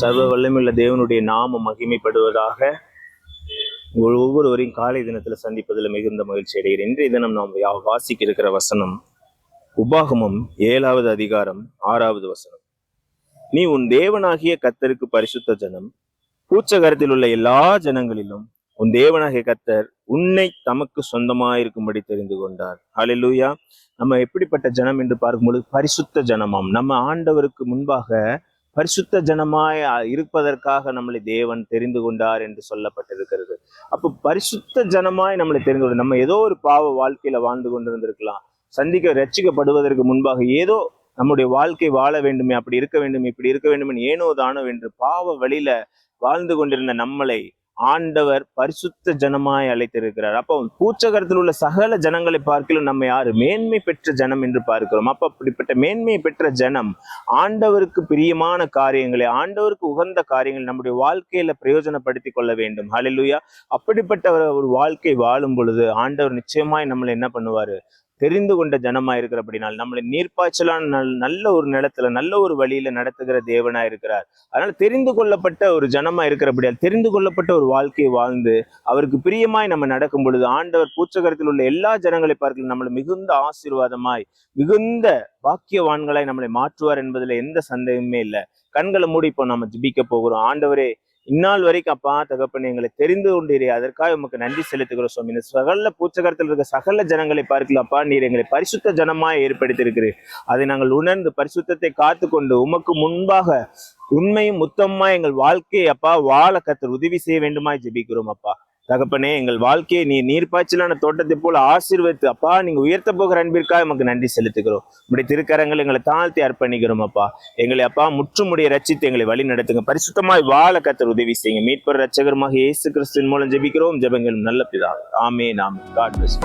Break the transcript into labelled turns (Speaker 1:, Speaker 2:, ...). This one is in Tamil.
Speaker 1: சர்வ வல்லமுள்ள தேவனுடைய நாமம் மகிமைப்படுவதாக உங்கள் ஒவ்வொருவரையும் காலை தினத்தில் சந்திப்பதில் மிகுந்த மகிழ்ச்சி அடைகிறேன். இன்றைய தினம் நாம் வாசிக்க இருக்கிற வசனம் உபாகமம் ஏழாவது அதிகாரம் ஆறாவது வசனம். நீ உன் தேவனாகிய கத்தருக்கு பரிசுத்த ஜனம் பூச்சகரத்தில் உள்ள எல்லா ஜனங்களிலும் உன் தேவனாகிய கத்தர் உன்னை தமக்கு சொந்தமாயிருக்கும்படி தெரிந்து கொண்டார். ஹalleluya நம்ம எப்படிப்பட்ட ஜனம் என்று பார்க்கும்பொழுது பரிசுத்த ஜனமாம். நம்ம ஆண்டவருக்கு முன்பாக பரிசுத்த ஜனமாய் இருப்பதற்காக நம்மளை தேவன் தெரிந்து கொண்டார் என்று சொல்லப்பட்டிருக்கிறது. அப்போ பரிசுத்த ஜனமாய் நம்மளை தெரிந்து கொண்டு நம்ம ஏதோ ஒரு பாவ வாழ்க்கையில வாழ்ந்து கொண்டிருந்திருக்கலாம். சந்திக்க ரட்சிக்கப்படுவதற்கு முன்பாக ஏதோ நம்முடைய வாழ்க்கை வாழ வேண்டுமே அப்படி இருக்க வேண்டும் இப்படி இருக்க வேண்டும் ஏனோ தானோ என்று பாவ வழியில வாழ்ந்து கொண்டிருந்த நம்மளை ஆண்டவர் பரிசுத்த ஜனமாய் அழைத்திருக்கிறார். அப்போ பூச்சகரத்தில் உள்ள சகல ஜனங்களை பார்க்கலும் நம்ம யாரு? மேன்மை பெற்ற ஜனம் என்று பார்க்கிறோம். அப்ப அப்படிப்பட்ட மேன்மை பெற்ற ஜனம் ஆண்டவருக்கு பிரியமான காரியங்களை ஆண்டவருக்கு உகந்த காரியங்களை நம்முடைய வாழ்க்கையில பிரயோஜனப்படுத்தி கொள்ள வேண்டும். ஹலிலுயா அப்படிப்பட்ட ஒரு வாழ்க்கை வாழும் பொழுது ஆண்டவர் நிச்சயமாய் நம்மளை என்ன பண்ணுவாரு? தெரிந்து கொண்ட ஜனமா இருக்கிறபடினால் நம்மளை நீர்ப்பாய்ச்சலான நல்- நல்ல ஒரு நிலத்துல நல்ல ஒரு வழியில நடத்துகிற தேவனா இருக்கிறார். அதனால தெரிந்து கொள்ளப்பட்ட ஒரு ஜனமா இருக்கிறபடியால் தெரிந்து கொள்ளப்பட்ட ஒரு வாழ்க்கையை வாழ்ந்து அவருக்கு பிரியமாய் நம்ம நடக்கும் பொழுது ஆண்டவர் பூச்சகரத்தில் உள்ள எல்லா ஜனங்களை பார்க்கல நம்மளை மிகுந்த ஆசீர்வாதமாய் மிகுந்த பாக்கியவான்களாய் நம்மளை மாற்றுவார் என்பதுல எந்த சந்தேகமே இல்லை. கண்களை மூடி இப்போ நம்ம ஜிபிக்க போகிறோம். ஆண்டவரே இந்நாள் வரைக்கும் அப்பா தகப்பன் எங்களை தெரிந்து கொண்டீரே. அதற்காக உமக்கு நன்றி செலுத்துகிறோம் சுவாமி. இந்த சகல பூச்சகரத்தில் இருக்க சகல ஜனங்களை பார்க்கலப்பா நீர் எங்களை பரிசுத்த ஜனமாய் ஏற்படுத்தியிருக்கிறீர். அதை நாங்கள் உணர்ந்து பரிசுத்தத்தை காத்துக்கொண்டு உமக்கு முன்பாக உண்மையும் முத்தமா எங்கள் வாழ்க்கையை அப்பா வாழ கத்தர் உதவி செய்ய வேண்டுமாய் ஜெபிக்கிறோம் அப்பா. தகப்பனே எங்கள் வாழ்க்கையை நீ நீர்ப்பாய்ச்சலான தோட்டத்தை போல ஆசீர்வதித்து அப்பா நீங்க உயர்த்த போகிற அன்பிற்காக நமக்கு நன்றி செலுத்துகிறோம். உடைய திருக்கரங்கள் எங்களை தாழ்த்தி அர்ப்பணிக்கிறோம் அப்பா. எங்களை அப்பா முற்றுமுடிய ரட்சித்து எங்களை வழி நடத்துங்க. பரிசுத்தமாய் வாழ கத்தர் உதவி செய்யுங்க. மீட்பர் ரச்சகரமாக இயேசு கிறிஸ்துவின் மூலம் ஜெபிக்கிறோம். ஜெபங்களும் நல்ல பிதா ஆமே நாம் காட் பிளஸ்